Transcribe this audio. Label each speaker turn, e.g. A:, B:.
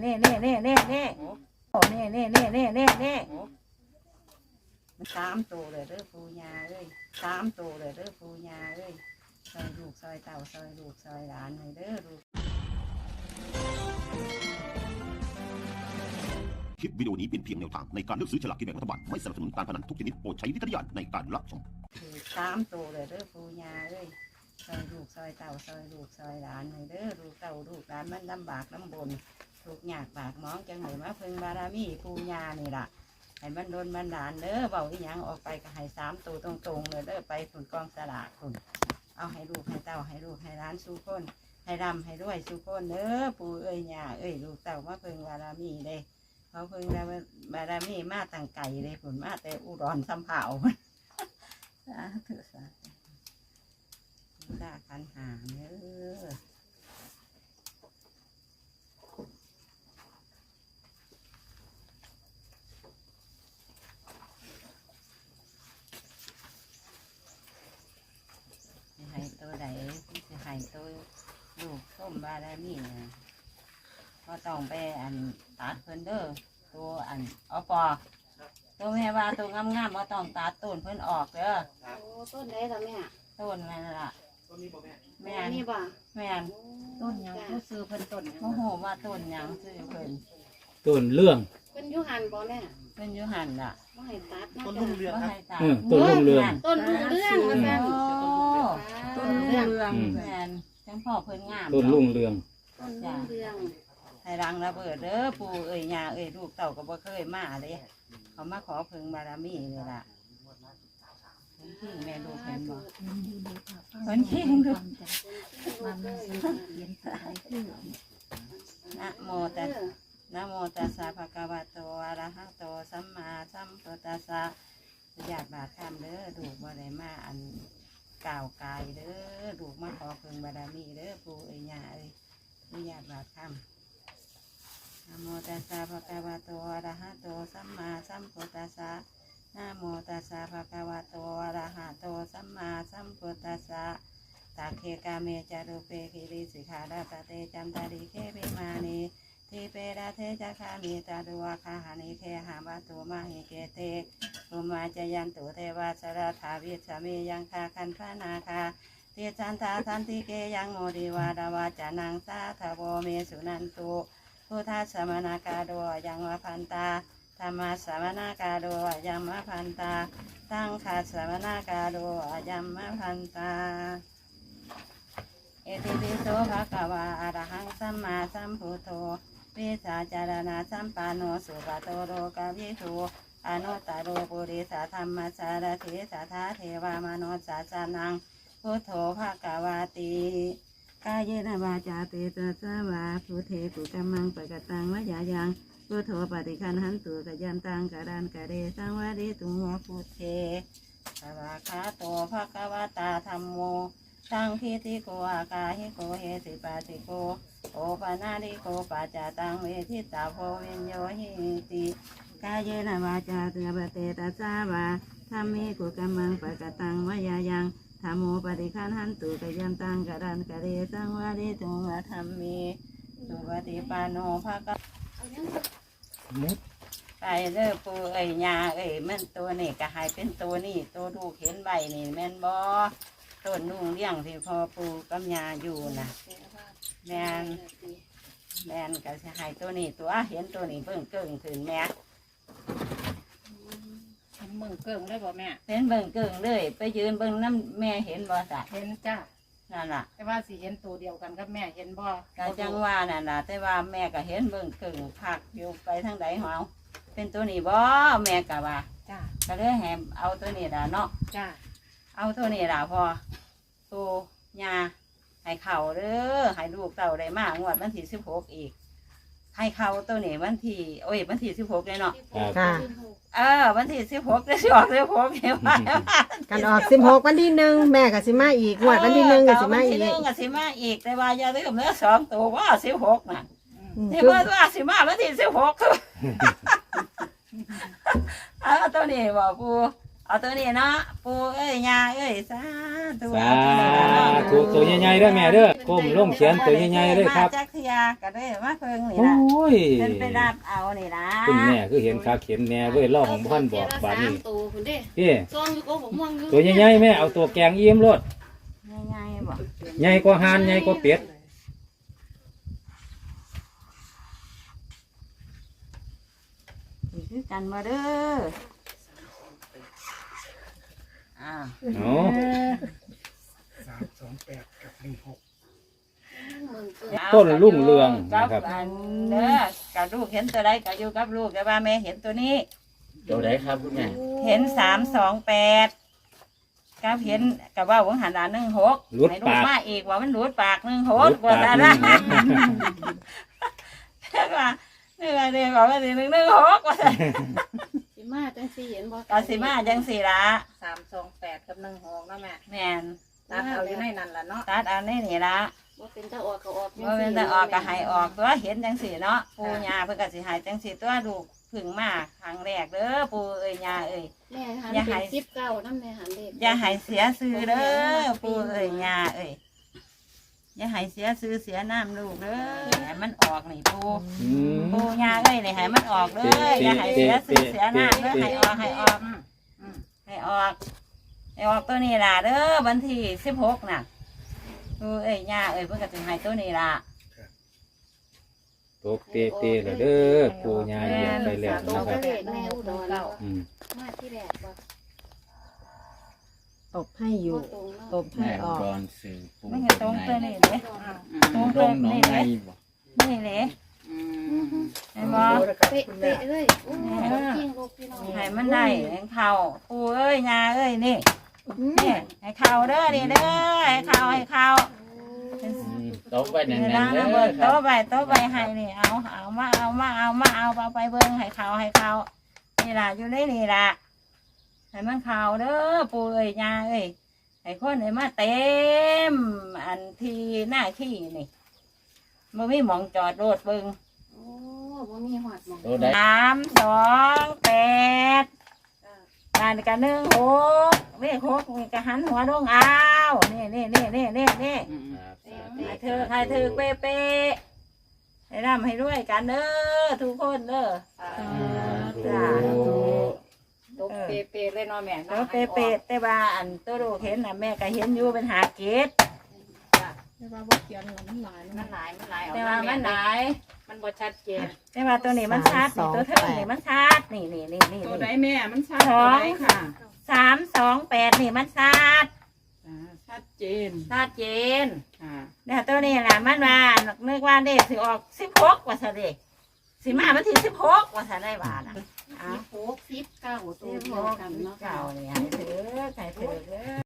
A: เน่เน่เน่เน่เน่โอ้เน่เน่เน่เน่เน่เน่
B: มันสามตัวเลยเด้อปูยาเอ้ยสามตัวเลยเด้อปูยาเอ้ยซอยลูกซอยเต่าซอยลูกซอยหลานให้เด้อลูก
C: คลิปวิดีโอนี้เป็นเพียงแนวทางในการเลือกซื้อฉลากกินแบ่งรัฐบาล ไม่สนับสนุนการพนันทุกชนิดโปรดใช้วิจารณญาณในการรับชม
B: คือสามตัวเลยเด้อปูยาเอ้ยซอยลูกซอยเต่าซอยลูกซอยหลานให้เด้อลูกเต่าลูกหลานมันลำบากลำบน ทุกข์ยากบากหมองจังไหนมาเพิ่งบารมีปูยานี่ล่ะให้มันโดนมันดานเด้อเบาอีหยังออกไปก็ให้สามตัวตรงๆเลยเด้อไปถุนกองสลากถุนเอาให้ลูกให้เต่าให้ลูกให้หล้านสู้คนให้รำให้ด้วยสู้คนเด้อปูเอ้ยยาเอ้ยลูกเต่ามาเพิ่งบารมีเลยเขาเพิ่งบารมีมาต่างไก่เลยผลมาแต่อุดรสัมเผาสาธุสาธุสาคันหาเด้อสิให้ตัวใดสิให้ตัวลูกส้ม บารมีนะก็ต้องไปอันตัดเพิ่นเด้อตัวอันเอาปอตัวแม่ว่าตัวงามๆก็ต้องตัดต้นเพิ่นออกเด้อ
D: โอ้ต้นไหนล่ะแม่
B: ต้นนั่นล่ะแม่น
D: นี่บ่
B: แม่น
D: ต้นหยังผู้ซื้อเพิ่นต้นหยัง
B: โมโหว่าต้นหยังซื้อเพิ่น
E: ต้นเรื่อง
D: เพิ่นอยู่หันบ่แม่
B: เพิ่นอยู่หันล่ะ
D: บ่ให้ตัดเนาะ
F: ต้น
D: จ้ะ
F: รุ่งเรือง
B: บ่
F: ครับ
B: ให้ตัด
E: เออต้นรุ่งเรือง
D: ต้นรุ่งเรื่องว่าซั่น
B: โอ้
D: ต้
B: ต้
D: น
B: น
D: รุ่ง
B: เรื
D: เรื่อง
B: อง
E: อืม
B: แม่น จังพ่อเพิ่นงาม
E: ต้นรุ่งเรือง
D: ต้นรุ่งเรือง
B: ให้รังระเบิดเด้อปู่เอ้ยย่าเอ้ยลูกเต่าก็บ่เคยมาเลยเขามาขอเพิ่งบารมีนี่ล่ะเพิ่นทิ้งแม่ลูกเห็นบ่เพิ่นทิ้งลูกนะโมตัสนะโมตัสสะภะคะวะโตอะระหะโตสัมมาสัมพุทธัสสะญาติบาตรคำเด้อดูกบ่ได้มาอันกล่าวกายเด้อดูกมาขอเพิ่งบารมีเด้อปู่เอ้ยย่าเอ้ยญาติบาตรคำนะโมตัสสะภะคะวะโตอะ ระหะโตสัมมาสัมพุทธัสสะนะโมตัสสะภะคะวะโตอะระหะโตสัมมาสัมพุทธัสสะตาเคกาเมจารุเปกิริสิขาดาปะเตจัมตาริเคเปมานีทีเปดาเทจคามีตาดุวาคาหานิเคหาบาตุมาหิเกเตตุมาจยันตุเทวาสระถาวิสามียังคาคันพระนาคาเทจันทาทันติเกยังโมดิวาดาวาจานังสาทโวเมสุนันตุ พุทธสมนากาโดยังวพันตาธรรมสมนากาโดยังมะพันตาสังฆสมนากาโดยังมะพันตาเอติปิโสภะคะวะอะระหังสัมมาสัมพุทโธวิสาจารณะสัมปันโนสุปโตโรกาวิทูอนุตตโรปุริสาธรรมสารถิสัทธาเทวามโนสาสานังพุทโธภะคะวาติ กายเยนวาจาเตตสาวาพุเทกุกัมมังปะกตังวะยายังพุทโธปฏิคันหันตุกะยันตังกะดันกะเรสังวะริตุงวะพุเทสวากขาโตภะคะวะตาธรรมโมสังคิติโกอากาหิโกเฮสิปาติโกโอปานาดิโกปัจตังเวทิตาโพวิญโยหิติกายเยนวาจาเตปเตตสาวาธรรมิกุกัมมังปะกตังวะยายัง ธรรมโมปฏิคันหันตุกยันตังกะดันกะเรสังวาริตุงวะธรรมีสุปฏิปันโนภะกะ
D: เอายัง
E: มุด
B: ไปเด้อปูเอ้ยยาเอ้ยมันตัวนี่ก็ให้เป็นตัวนี่ตัวดูกเห็นใบนี่แม่นบ่ต้นนุ่งเลี้ยงที่พอปูกำยาอยู่น่ะแม่นแม่นก็สิให้ตัวนี้ตัวเห็นตัวนี้เบิ่งเกิ่งขึ้นแม่
F: งเกิ่งได้บ่แม่
B: เห็นเบิ่งเกิ่งเลย ไปยืนเบิ่งน้ำแม่เห็นบ่สะ
F: เห็นจ้า
B: นั่นล่ะ
F: แต่ว่าสิเห็นตัวเดียวกันกับแม่เห็นบ่
B: ก็จังว่านั่นล่ะแต่ว่าแม่ก็เห็นเบิ่งเกิ่งพักอยู่ไปทางใดหเอาเป็นตัวนี้บ่แม่ก็ว่า
F: จ้า
B: ก็เลยแหมเอาตัวนี้ล่ะเนาะ
F: จ้า
B: เอาตัวนี้ล่ะพอปูยาให้เข่าเด้อให้ลูกเต่าได้มากงวดวันที่สิบหกอีก ให้เข่าตัวนี้วันที่โอ้ยวันที่สิบหกเลยเนาะ
D: ค่ะ
B: เออวันที่สิบหกจะสิออกสิบหกเห็นไหม
A: กันออกสิบหกวันที่หนึ่งแม่กับสิมาอีกงวดวันที่หนึ่งกับสิมา
B: วัน
A: อี
B: ที่หนึ่
A: ก
B: งกับสิมาอีกแต่ว่าอย่าลืมเนื้อสองตัวว่าสิบหกน่ะ
A: อืม
B: ที่
A: คือ
B: ว่าว่าสิมาวันที่สิบหกเอาตัวนี้บอกปูเอาตัวนี้เนาะปูเอ้ยยาเอ้ยสา ธุ
E: สาธุตัวใหญ่ๆเด้อแม่เด้อก้มลงเขียนตัวใหญ่ๆเลยครับ
B: มาจักเทียก็ได้มาเพิ่งนี่
E: โอ้
B: ล่ะ
E: ย
B: เป็นไปรับเอานี่ล่ะ
E: คุณแม่คือเห็นคักเห็นแน่เว้ยล่อของพ่อนบอกบาดนี้
D: เตัวคุณเด้
E: พี่
D: ซองอยู่ก็ผมม่วงอยู่
E: ตัวใหญ่ๆแม่เอาตัวแกงเยี่ยมรถ
B: ง่ายๆบ่
E: ใหญ่กว่าห่านใหญ่กว่าเป็ด
B: นี่คือกันมาเด้ออ่า
E: เนาะ
D: มึงเกิน
E: ต้นรุ่งเรือง
B: กั
E: นะครับ
B: อันเด้อกับลูกเห็นตัวใดก็อยู่กับลูกแต่ว่าแม่เห็นตัวนี้
G: ตัวไหนครับคุณแม่
B: เห็นสามสองแปดกับเห็นกับว่าวังหันดาหนึ่งหก
E: หลุด
B: ให้ลู
E: ปาก
B: มาอีกว่ามันหลุดปากหนึ่งห
E: ห
B: ก
E: ลุด
B: กว่า
E: ปาก
B: แต่
E: ห
B: ละ
E: นึ่ง
B: ว่านี่ว่าเด็กบอกว่าสิหนึ่งหนึ่งหกว่าแต่
D: สิมาจังสี่เห็นบ่
B: ก็สิมาจังสี่ละ
F: สามสองแปดกับหนึ่งหกเนาะแม่
B: แม่น
F: ตัดเอาอยู่ในนั้นล่ะเนาะ
B: ตัดเอาในนี่ละ
D: บ่เป็นตาออกก็ออกจัง
B: ว่าเป็นแต่ออกก็ให้ออกตัวเห็นจังสี่เนาะปูยาเพิ่นก็สิใหายจังสี่ตัวลูกผึ่งมาครั้งแรกเด้อปูเอ้ยยาเอ้ย
D: แม่หัน
B: อย่า
D: เป็
B: ให้
D: นสิบเก้าน้ำแม่หันเด็ก
B: อย่าให้เสียซื้อเด้อปูเอ้ยยาเอ้ยอย่าให้เสียซื้อเสียน้ำลูกเด้อให้มันออกนี่ปู
E: อืม
B: ปูยาเอ้ยนี่ให้มันออกเด้ออย่าให้เสียซื้อเสียน้ำเด้อให้ออกให้ออกให้ออกให้ ออกตัวนี้ล่ะเด้อวันที่สิบหกน่ะปูเอ้ยยาเอ้ยเพิ่นก็สิให้ตัวนี้ล่ะ
E: ตกเตะๆแล้วเด้อปู่ย่าเหยียบไปแล้ว
D: เรา
E: นะค
D: ก็
E: รับ
D: เด็กแม่อุดร
E: อืม
D: มาที่แรกบ่
A: ตบให้อยู่
D: บ่ตรงเนาะ
A: ตบให้
G: แม่
A: ออก
G: ดอนสื่อปู
B: มันก็ตรงตัวนี้เด้ตรง
G: ต
B: ตั
G: ร
B: ว
G: งหน้อง
B: นี้
G: ใน
B: เด้
G: บ่
B: นี่เลย
F: อืม
B: เห็นบ่
D: เป๊ะเป๊ะเลยโอ้ยจริงลูกพี่น้อง
B: ให้มันได้ให้เข่าปูเอ้ยยาเอ้ยนี่ นี่ให้เข่าเด้อนี่เด้อให้เข่าให้เข่า
G: อืมตกไว้แน่
B: เดี๋ยวนนะ
G: ๆเด้
B: เบิ
G: อ
B: ด
G: ครั
B: โต๊ะ
G: บ
B: ไปโต๊ะไปให้นี่เอาเอามาเอามาเอามาเอาไปเบิ่งให้เข่าให้เข่านี่ล่ะอยู่ในนี่ล่ะให้มันเข่าเด้อปูเอ้ยยาเอ้ยให้คนให้มาเต็ม อันที่หน้าขี้นี่มันมีหมองจอดรถเบิ่ง
D: โอ้บ่มีหอดหมอง
G: ตัวใด
B: สามสองแปด บ้านกันหนึ่งหกเลขหกมีกระหันหัวลงอ้าวนี่นี่นี่นี่นี่นี่
G: ครับสาธุ
B: ให้เธอให้เธอเป๊ะเป๊ะให้ร่ำให้รวยกันเด้อทุกคนเด้อจ้า
F: ตกเปรย์ๆเลยเนาะแม่
B: แล้วเป๊ะเป๊ะแต่ว่าอันตัวลูกเห็นนะแม่ก็เห็นอยู่เป็นหาเกต
F: แต่ว่าบ่เขียนมันหลายมันหลายมันหลาย
B: แต่ว่ามันหลาย
F: มันบ่ชัดเจน
B: แต่ว่าตัวนี้มันชัดนี่ตัวเธอนี่มันชัดนี่นี่นี่นี่
H: ตัวใด
B: นี่
H: แม่มันชัดตัวใดค่ะ
B: สามสองแปดนี่มันชัด
H: อ่าชัดเจน
B: ชัดเจน
H: ค่ะ
B: เนี่ยตัวนี้แหละมันว่านึกว่าเด็กสิออกสิบหกว่าซะเด็กสิมาวันที่สิบหกว่าซะได้บาทอะ
D: สิบหกสิบเก้าตัวเดียวกันเนาะ
B: เก่าเนี่ยให้ถือให้ถือเด้อ